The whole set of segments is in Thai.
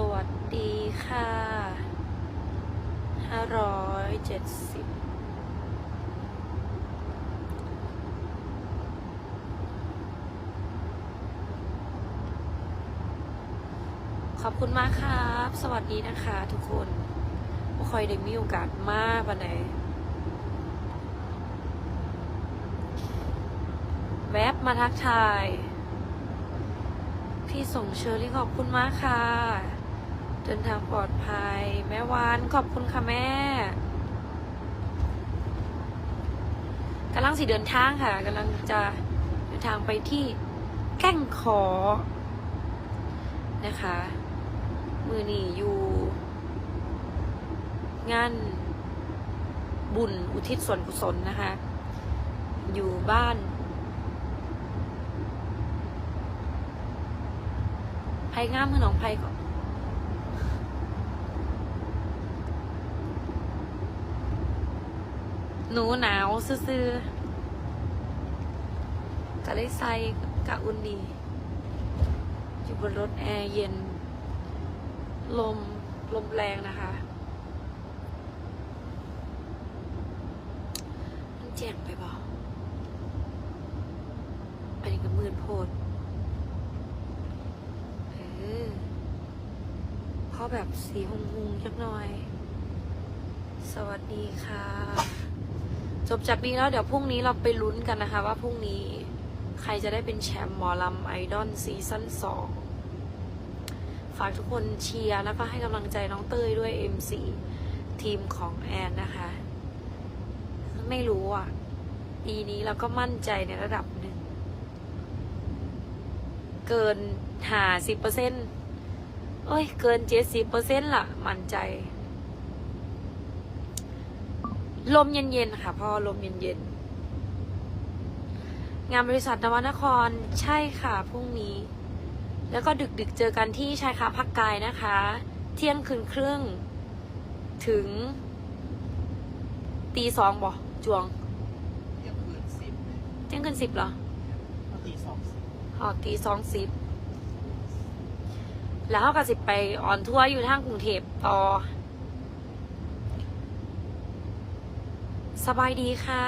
สวัสดีค่ะห้าร้อยเจ็ดสิบขอบคุณมากครับ สวัสดีนะคะทุกคนไม่ค่อยได้มีโอกาสมากวันไหน แวบมาทักทาย พี่ส่งเชอรี่ขอบคุณมากค่ะ เดินทางปลอดภัย แม่วานขอบคุณค่ะแม่กำลังสิเดินทางค่ะกำลังจะเดินทางไปที่แก้งขอนะคะ มือหนีอยู่งานบุญอุทิศส่วนกุศลนะคะ อยู่บ้านไผ่งามคือหนองไผ่ก่อน หนูหนาวซื่อๆก็เลยใส่กะอุ่นดี อยู่บนรถแอร์เย็น ลม ลมแรงนะคะมันแจ้งไปบอกอันนี้ก็มืดโพดเออเพราะแบบสีหงหงๆจักหน่อย สวัสดีค่ะ จบจากนี้แล้วเดี๋ยวพรุ่งนี้เราไปลุ้นกันนะคะ ว่าพรุ่งนี้ใครจะได้เป็นแชมป์หมอลำไอดอลซีซั่นสองฝากทุกคนเชียร์แล้วก็ให้กำลังใจน้องเต้ยด้วย MC ทีมของแอนนะคะ ไม่รู้อะ ปีนี้เราก็มั่นใจในระดับหนึ่ง เกินหาสิบเปอร์เซ็นต์เอ้ย เกินเจ็ดสิบเปอร์เซ็นต์ล่ะ มั่นใจ ลมเย็นๆค่ะพ่อลมเย็นๆ งานบริษัทนวนครใช่ค่ะพรุ่งนี้ แล้วก็ดึกๆเจอกันที่ชายคาพักกายนะคะ เที่ยงคืนครึ่ง ถึง ตีสองบ่จวง เที่ยงคืนสิบเที่ยงคืนสิบเหรอตีสองสิบออกตีสองสิบแล้วเขาก็สิไปออนทัวร์อยู่ทางกรุงเทพต่อ สบายดีค่ะ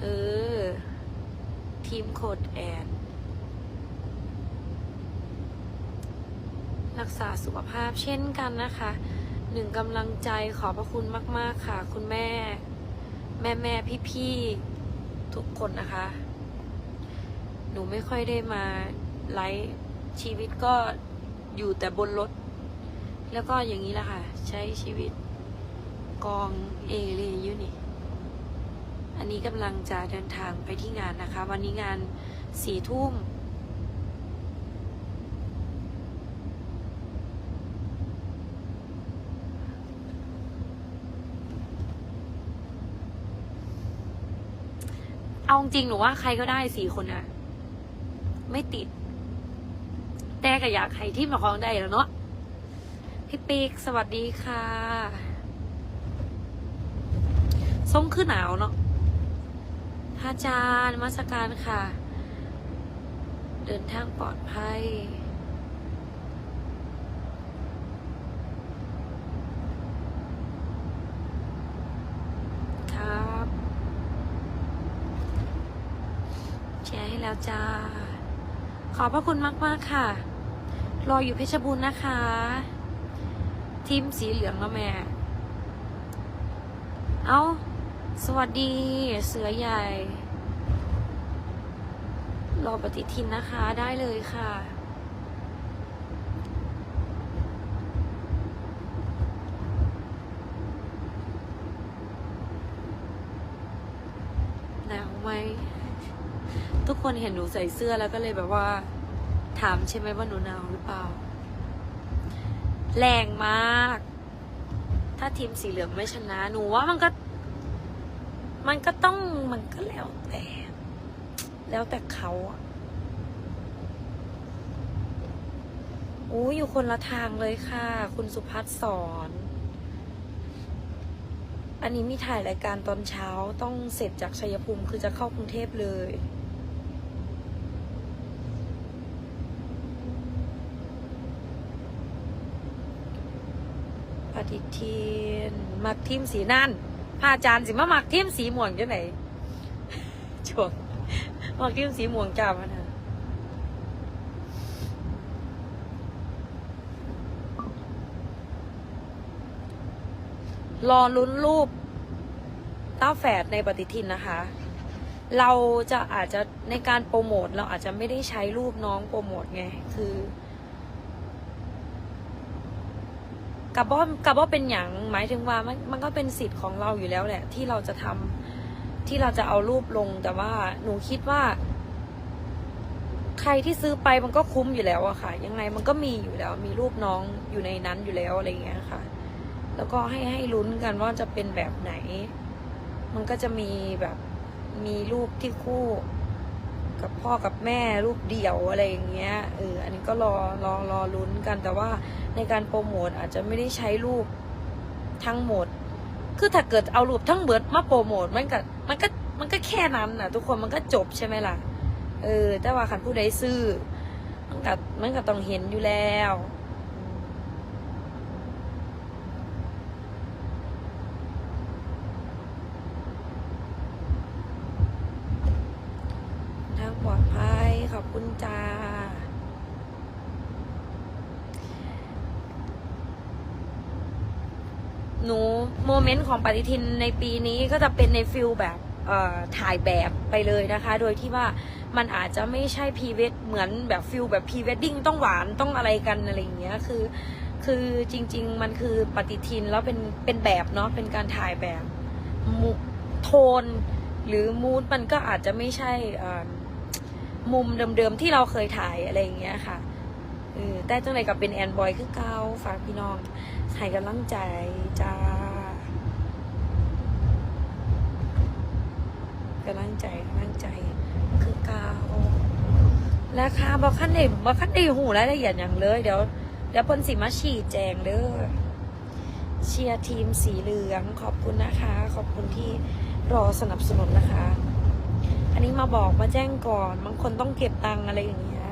เออ ทีมโคดแอนรักษาสุขภาพเช่นกันนะคะ หนึ่งกำลังใจขอบพระคุณมาก ๆ ค่ะ คุณแม่ แม่แม่พี่พี่ทุกคนนะคะ หนูไม่ค่อยได้มาไลฟ์ชีวิตก็อยู่แต่บนรถ แล้วก็อย่างนี้แหละค่ะ ใช้ชีวิต กองเอเลอยู่นี่ อันนี้กำลังจะเดินทางไปที่งานนะคะ วันนี้งานสี่ทุ่มเอาจริงหนูว่าใครก็ได้สี่คนนะไม่ติด แต่ก็อยากให้ที่มาคลองได้แล้วเนาะพี่ปีกสวัสดีค่ะ ส้มขึ้นหนาวเนาะพระอาจารย์นมาสการค่ะ เดินทางปลอดภัยครับแชร์ให้แล้วจ้า ขอบพระคุณมากๆค่ะ รออยู่เพชรบูรณ์นะคะ ทีมสีเหลืองแล้วแม่ เอ้า สวัสดีเสือใหญ่ รอปฏิทินนะคะได้เลยค่ะ หนาวไหม ทุกคนเห็นหนูใส่เสื้อแล้วก็เลยแบบว่า ถามใช่ไหมว่าหนูหนาวหรือเปล่า แรงมาก ถ้าทีมสีเหลืองไม่ชนะ หนูว่ามันก็ มันก็ต้องมันก็แล้วแต่ แล้วแต่เขาอะโอ้อยู่คนละทางเลยค่ะ คุณสุพัฒสอน อันนี้มีถ่ายรายการตอนเช้าต้องเสร็จจากชัยภูมิคือจะเข้ากรุงเทพเลย ปฏิทิน มักทิมสีนั่น พระอาจารย์สิมามักเทียมสีม่วงจังไหนช่วงมักเทียมสีม่วงจ้าพนะรอลุ้นรูปเต้าแฝดในปฏิทินนะคะ เราจะอาจจะในการโปรโมท เราอาจจะไม่ได้ใช้รูปน้องโปรโมทไง คือ กับว่ากับว่าเป็นอย่างหมายถึงว่ามันมันก็เป็นสิทธิ์ของเราอยู่แล้วแหละ ที่เราจะทำที่เราจะเอารูปลง แต่ว่าหนูคิดว่า ใครที่ซื้อไปมันก็คุ้มอยู่แล้วอะค่ะ ยังไงมันก็มีอยู่แล้ว มีรูปน้องอยู่ในนั้นอยู่แล้วอะไรอย่างเงี้ยค่ะ แล้วก็ให้ให้ลุ้นกันว่าจะเป็นแบบไหน มันก็จะมีแบบมีรูปที่คู่ กับพ่อกับแม่รูปเดี่ยวอะไรอย่างเงี้ยเอออันนี้ก็รอรอรอลุ้นกันแต่ว่าในการโปรโมทอาจจะไม่ได้ใช้รูปทั้งหมด คือถ้าเกิดเอารูปทั้งเบิดมาโปรโมทมันก็มันก็มันก็แค่นั้นน่ะทุกคนมันก็จบใช่ไหมล่ะ เออ แต่ว่าคันผู้ใดซื้อมันก็มันก็ต้องเห็นอยู่แล้ว ปลอดภัย ขอบคุณจ้า หนูโมเมนต์ของปฏิทินในปีนี้ก็จะเป็นในฟิลแบบถ่ายแบบไปเลยนะคะ โดยที่ว่ามันอาจจะไม่ใช่พีเวดเหมือนแบบฟิลแบบพีเวดดิ้งต้องหวานต้องอะไรกันอะไรอย่างเงี้ยคือ คือจริง ๆ มันคือปฏิทินแล้วเป็นเป็นแบบเนาะเป็นการถ่ายแบบมุโทน หรือมูดมันก็อาจจะไม่ใช่ มุมเดิมๆที่เราเคยถ่ายอะไรอย่างเงี้ยค่ะเออแต่จังไรกับเป็นแอนบอยคือเกาฝากพี่น้องให้กำลังใจจ้ากำลังใจกำลังใจคือเการาคาบอกขั้นได้บอกขั้นได้หูรายละเอียดอย่างเลย เดี๋ยวเดี๋ยวพนสิมาฉีดแจงเด้อเชียร์ทีมสีเหลืองขอบคุณนะคะ ขอบคุณที่รอสนับสนุนนะคะ มาบอกมาแจ้งก่อนบางคนต้องเก็บตังอะไรอย่างเงี้ย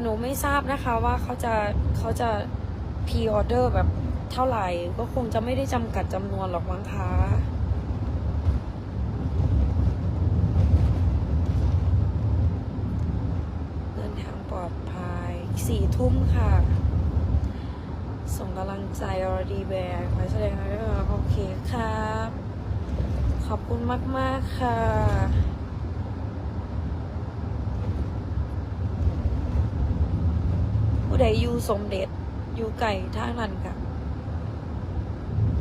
หนูไม่ทราบนะคะว่าเขาจะเขาจะพ r ออเดอร์แบบเท่าไหร่ ก็คงจะไม่ได้จำกัดจำนวนหรอกมั้งคะเดินทางปลอดภัยสี่ทุ่มค่ะ ส่งกำลังใจอรดีแบกขอแสดงความโอเคครับ อบคุณมาก ๆ ค่ะ ผู้ใดอยู่สมเด็จอยู่ไก่ทางนั้นค่ะ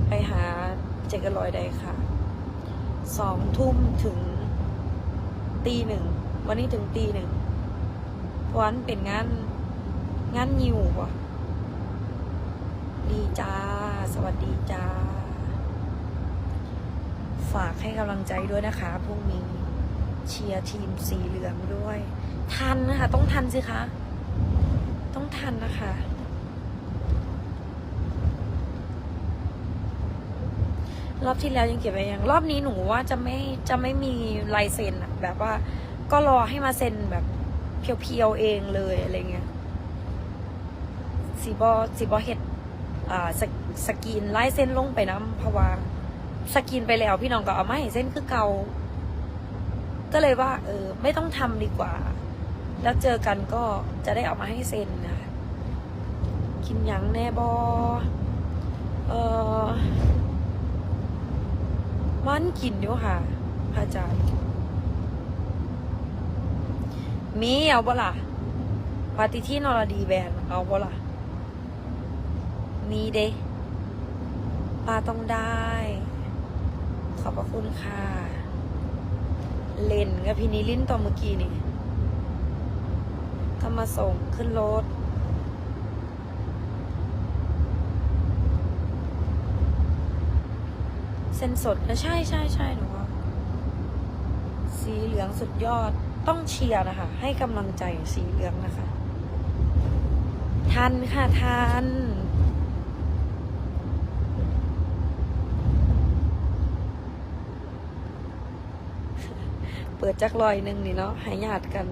ไปหาเจกลอยได้ค่ะ สองทุ่มถึงตีหนึ่ง วันนี้ถึงตีหนึ่งวันเป็นงานงานยิววะดีจ้า สวัสดีจ้า ฝากให้กำลังใจด้วยนะคะพรุ่งนี้เชียร์ทีมสีเหลืองด้วย ทันนะคะ ต้องทันสิคะ ต้องทันนะคะ รอบที่แล้วยังเก็บไว้ยัง รอบนี้หนูว่าจะไม่จะไม่มีลายเซ็นอะแบบว่าก็รอให้มาเซ็นแบบเพียวๆเองเลยอะไรเงี้ยสีบอสีบอเห็ดอ่าสกสกรีนลายเส้นลงไปน้ำเพราะว่า สกรีนไปแล้วพี่น้องก็เอามาให้เส้นคือเกาก็เลยว่า เออ ไม่ต้องทำดีกว่า แล้วเจอกันก็จะได้เอามาให้เซ็นนะกินยังแน่บอเออวันกินอยู่ค่ะพระอาจารย์มีเอาบ่ล่ะปฏิที่นรดีแบนเอาบ่ล่ะ มีเด้ปลาต้องได้ ขอบพระคุณค่ะ เล่นกับพี่นิลินตอนเมื่อกี้นี่ก็มาส่งขึ้นรถเส้นสดนะใช่ใช่ใช่หนูว่าสีเหลืองสุดยอดต้องเชียร์นะคะ ให้กำลังใจสีเหลืองนะคะ ทันค่ะทัน เปิดจักรลอยหนึ่งนี่เนาะหายาดกัน